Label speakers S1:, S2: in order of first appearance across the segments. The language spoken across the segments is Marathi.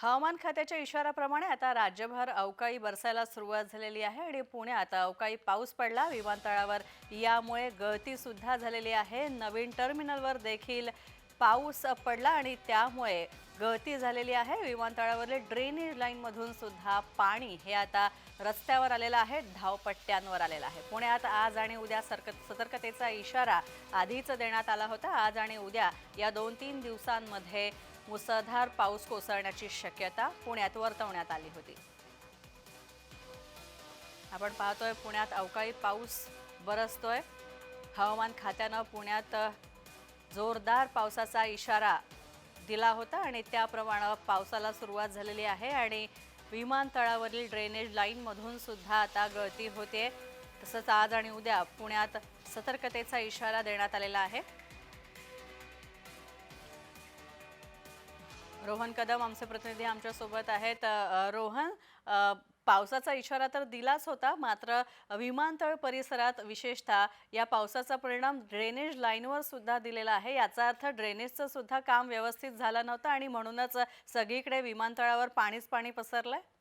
S1: हवामान खात्याच्या इशाराप्रमाणे आता राज्यभर अवकाळी बरसायला सुरुवात झालेली आहे आणि पुण्यात अवकाळी पाऊस पडला. विमानतळावर यामुळे गळतीसुद्धा झालेली आहे. नवीन टर्मिनलवर देखील पाऊस पडला आणि त्यामुळे गळती झालेली आहे. विमानतळावरील ड्रेनेज लाईनमधून सुद्धा पाणी हे आता रस्त्यावर आलेलं आहे धावपट्ट्यांवर आलेलं आहे. पुण्यात आज आणि उद्या सरक सतर्कतेचा इशारा आधीच देण्यात आला होता. आज आणि उद्या या दोन तीन दिवसांमध्ये मुसळधार पाऊस कोसळण्याची शक्यता पुण्यात वर्तवण्यात आली होती. आपण पाहतोय पुण्यात अवकाळी पाऊस बरसतोय. हवामान खात्यानं पुण्यात जोरदार पावसाचा इशारा दिला होता आणि त्याप्रमाणे पावसाला सुरुवात झालेली आहे आणि विमानतळावरील ड्रेनेज लाईनमधून सुद्धा आता गळती होते तसंच आज आणि उद्या पुण्यात सतर्कतेचा इशारा देण्यात आलेला आहे. रोहन कदम आमचे प्रतिनिधी आमच्यासोबत आहेत. रोहन पावसाचा इशारा तर दिलाच होता मात्र विमानतळ परिसरात विशेषतः या पावसाचा परिणाम ड्रेनेज लाईनवर सुद्धा दिलेला आहे. याचा अर्थ ड्रेनेजचं सुद्धा काम व्यवस्थित झालं नव्हतं आणि म्हणूनच सगळीकडे विमानतळावर पाणीच पाणी पसरलं आहे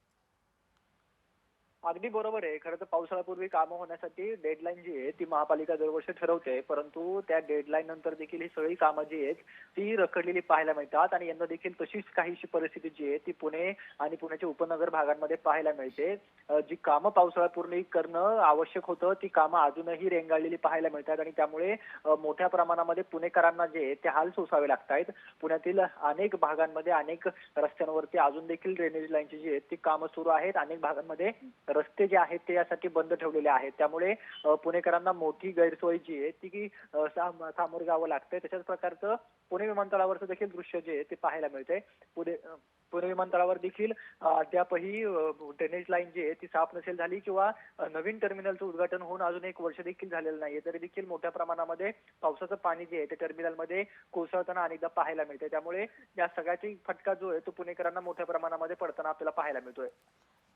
S2: अगदी बरोबर आहे. खरं तर पावसाळ्यापूर्वी कामं होण्यासाठी डेडलाईन जी आहे ती महापालिका दरवर्षी ठरवते. परंतु त्या डेडलाईन नंतर देखील ही सगळी कामं जी आहेत ती रखडलेली पाहायला मिळतात आणि यंदा देखील तशीच काहीशी परिस्थिती जी आहे ती पुणे आणि पुण्याच्या उपनगर भागांमध्ये पाहायला मिळते. जी कामं पावसाळ्यापूर्वी करणं आवश्यक होतं ती कामं अजूनही रेंगाळलेली पाहायला मिळतात आणि त्यामुळे मोठ्या प्रमाणामध्ये पुणेकरांना जे आहे ते हाल सोसावे लागतायत. पुण्यातील अनेक भागांमध्ये अनेक रस्त्यांवरती अजून देखील ड्रेनेज लाईनची जी आहेत ती कामं सुरू आहेत. अनेक भागांमध्ये रस्ते जे आहेत ते यासाठी बंद ठेवलेले आहेत. त्यामुळे पुणेकरांना मोठी गैरसोय जी आहे ती की सामोरं जावं लागतंय. तशाच प्रकारचं पुणे विमानतळावरचं देखील दृश्य जे आहे ते पाहायला मिळतंय. पुणे पुणे विमानतळावर देखील अद्यापही ड्रेनेज लाईन जी आहे ती साफ नसेल झाली किंवा नवीन टर्मिनलचं उद्घाटन होऊन अजून एक वर्ष देखील झालेलं नाहीये तरी देखील मोठ्या प्रमाणामध्ये पावसाचं पाणी जे आहे ते टर्मिनलमध्ये कोसळताना अनेकदा पाहायला मिळते त्यामुळे या सगळ्याची फटका जो आहे तो पुणेकरांना मोठ्या प्रमाणामध्ये पडताना आपल्याला पाहायला मिळतोय.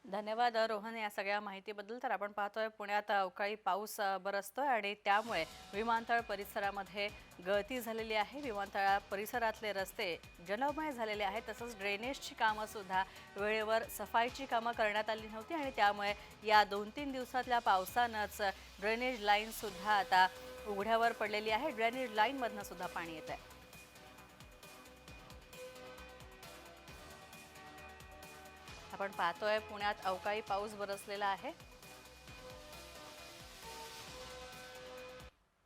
S1: धन्यवाद रोहन या सगळ्या माहितीबद्दल. तर आपण पाहतोय पुण्यात अवकाळी पाऊस बरसतोय आणि त्यामुळे विमानतळ परिसरामध्ये गळती झालेली आहे. विमानतळा परिसरातले रस्ते जलमय झालेले आहेत. तसंच ड्रेनेजची कामंसुद्धा वेळेवर सफाईची कामं करण्यात आली नव्हती आणि त्यामुळे या दोन तीन दिवसातल्या पावसानंच ड्रेनेज लाईनसुद्धा आता उघड्यावर पडलेली आहे. ड्रेनेज लाईनमधनं सुद्धा पाणी येत आहे आपण पाहतोय पुण्यात अवकाळी पाऊस बरसलेला आहे.